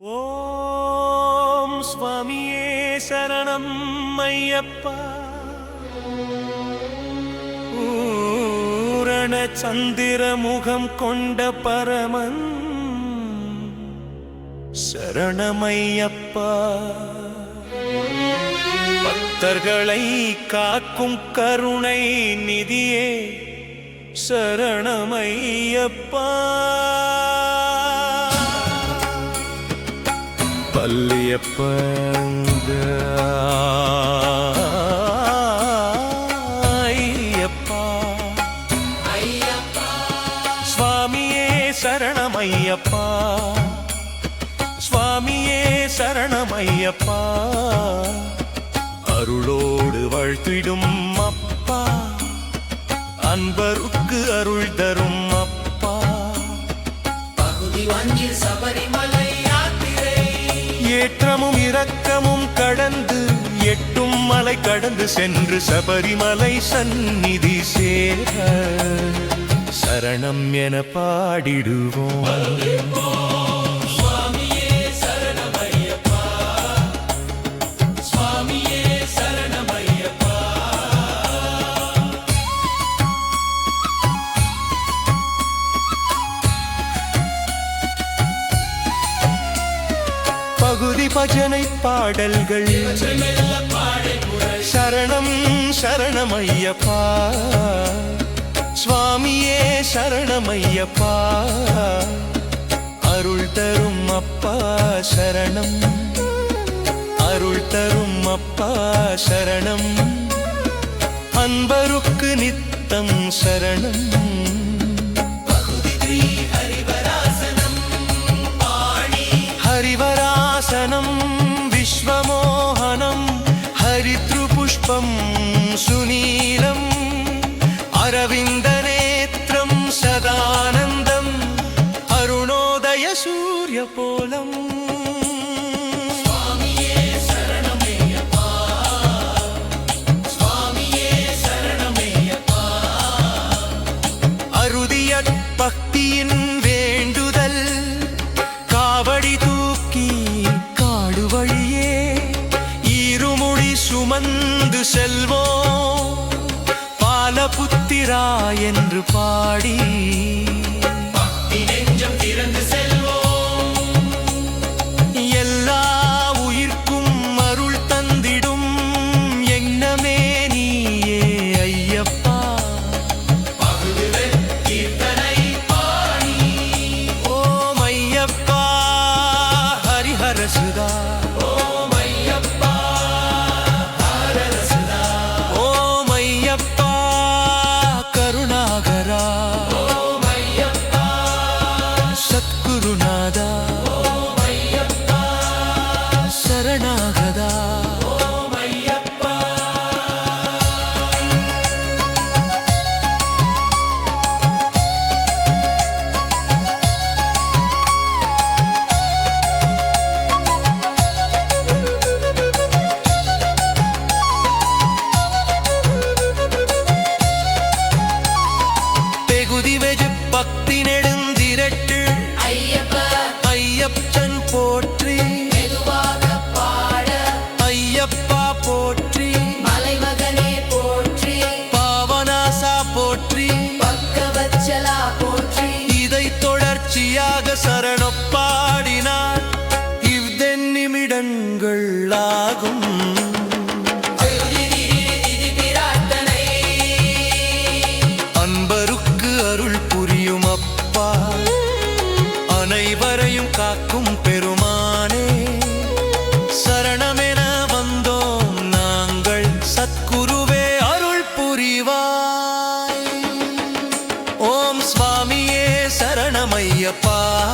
ஓம் சுவாமியே சரணம் ஐயப்பா. பூரண சந்திர முகம் கொண்ட பரமன் சரணமையப்பா. பக்தர்களை காக்கும் கருணை நிதியே சரணமையப்பா. பள்ளியப்பங்க ஐயப்பா. சுவாமியே சரணமையப்பா. சுவாமியே சரணமையப்பா. அருளோடு வாழ்த்திடும் அப்பா. அன்பருக்கு அருள் தரும் அப்பா. பகுதிவஞ்சில் சபரிமலை ஏற்றமும் இரக்கமும் கடந்து எட்டும் மலை கடந்து சென்று சபரிமலை சந்நிதி சேர சரணம் என பாடிடுவோம். பஜனை பாடல்கள். மெல்ல சரணம் சரணமையப்பா. சுவாமியே சரணமையப்பா. அருள் தரும் அப்பா சரணம். அருள் தரும் அப்பா சரணம். அன்பருக்கு நித்தம் சரணம். അപ്പം என்று பாடி da சரணப்பாடினார். இவ்தென்னிமிடங்கள் ஆகும் அன்பருக்கு அருள் புரியும் அப்பா. அனைவரையும் காக்கும் பெருமானே. சரணமென வந்தோம் நாங்கள். சத்குருவே அருள் புரிவாய். ஓம் சுவாமியே சரணமையப்பா.